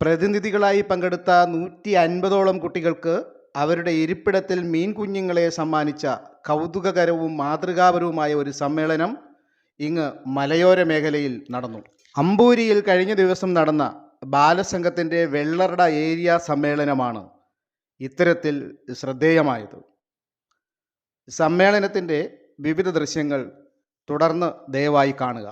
പ്രതിനിധികളായി പങ്കെടുത്ത നൂറ്റി അൻപതോളം കുട്ടികൾക്ക് അവരുടെ ഇരിപ്പിടത്തിൽ മീൻ കുഞ്ഞുങ്ങളെ സമ്മാനിച്ച കൗതുകകരവും മാതൃകാപരവുമായ ഒരു സമ്മേളനം ഇങ്ങ് മലയോര മേഖലയിൽ നടന്നു. അമ്പൂരിയിൽ കഴിഞ്ഞ ദിവസം നടന്ന ബാലസംഘത്തിന്റെ വെള്ളറട ഏരിയ സമ്മേളനമാണ് ഇത്തരത്തിൽ ശ്രദ്ധേയമായത്. സമ്മേളനത്തിന്റെ വിവിധ ദൃശ്യങ്ങൾ തുടർന്ന് ദയവായി കാണുക.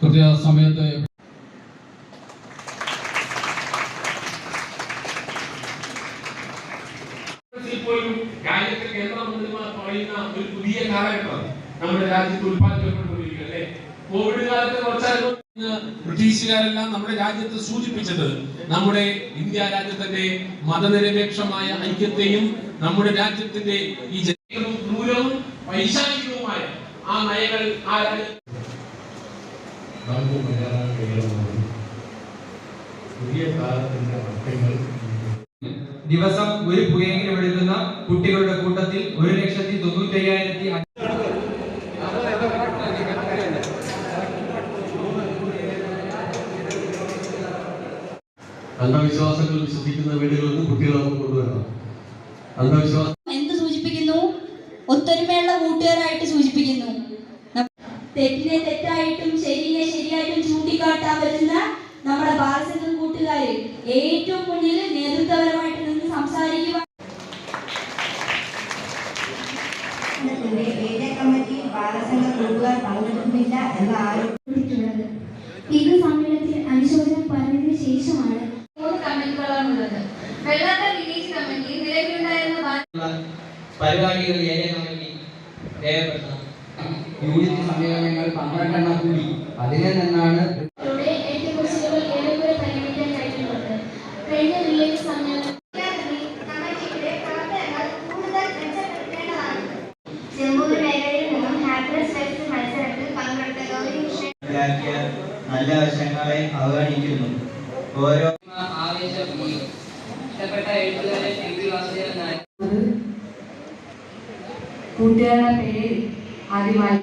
കൃത്യസമയത്ത് പോലും രാജ്യത്തെ കേന്ദ്രമന്ത്രിമാർ പറയുന്ന ഒരു പുതിയ കാലഘട്ടം നമ്മുടെ രാജ്യത്ത് ഉത്പാദിപ്പിക്കപ്പെട്ടുകൊണ്ടിരിക്കുക അല്ലേ? കോവിഡ് കാലത്ത് കുറച്ചായിരുന്നു ബ്രിട്ടീഷുകാരെല്ലാം നമ്മുടെ രാജ്യത്ത് സൂചിപ്പിച്ചത് നമ്മുടെ ഇന്ത്യ രാജ്യത്തിന്റെ മതനിരപേക്ഷമായ ഐക്യത്തെയും നമ്മുടെ രാജ്യത്തിന്റെ ഈ ജനങ്ങളും ക്രൂരവും പൈശാചികവുമായ ആ നയങ്ങൾ ആ പുതിയ കാലത്തിന്റെ ദിവസം ഒരു പുകയെങ്കിലും എടുക്കുന്ന കുട്ടികളുടെ കൂട്ടത്തിൽ ഒരു ലക്ഷത്തി തൊണ്ണൂറ്റയ്യായിരത്തി അന്ധവിശ്വാസങ്ങൾ വിശ്വസിക്കുന്ന വീടുകളിൽ നിന്ന് കുട്ടികളെ നമുക്ക് കൊണ്ടുവരണം. അന്ധവിശ്വാസം എന്ത് സൂചിപ്പിക്കുന്നു? ഒത്തൊരുമയുള്ള കൂട്ടുകാരായിട്ട് സൂചിപ്പിക്കുന്നു. തെറ്റിനെ തെറ്റായിട്ടും ശരിയെ ശരിയായിട്ടും ചൂണ്ടിക്കാട്ടാൻ വരുന്ന നമ്മുടെ ബാലസംഘം കൂട്ടുകാര് ഏറ്റവും മുന്നിൽ നേതൃത്വപരമായിട്ട് നിന്ന് സംസാരിക്കുക കമ്മിറ്റിയിൽ ബാലസംഘ ഗ്രൂപ്പുകാർ പങ്കെടുക്കുന്നില്ല എന്ന ആരോപണം കൊടുത്തിട്ടുള്ളത് ഇത് സമ്മേളനത്തിൽ അനുശോചനം പറഞ്ഞതിന് ശേഷമാണ് ഹാപ്പിനെസ് ഫെസ്റ്റ് മത്സരത്തിൽ പങ്കെടുത്ത ഗൗരി കൃഷ്ണൻ മനസ്സിലാക്കിയ നല്ല വശങ്ങളെ അവഗണിക്കുന്നു. ഓരോ ആവേശം ഇഷ്ടപ്പെട്ട എഴുത്തുകാരൻ എം പി വാസുദേവൻ നായർ. കൂട്ടുകാരുടെ പേര് ആദ്യമായി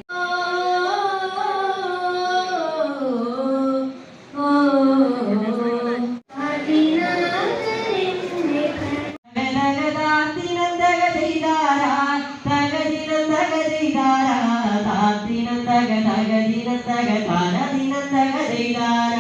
തകതിനം തക തക തക താര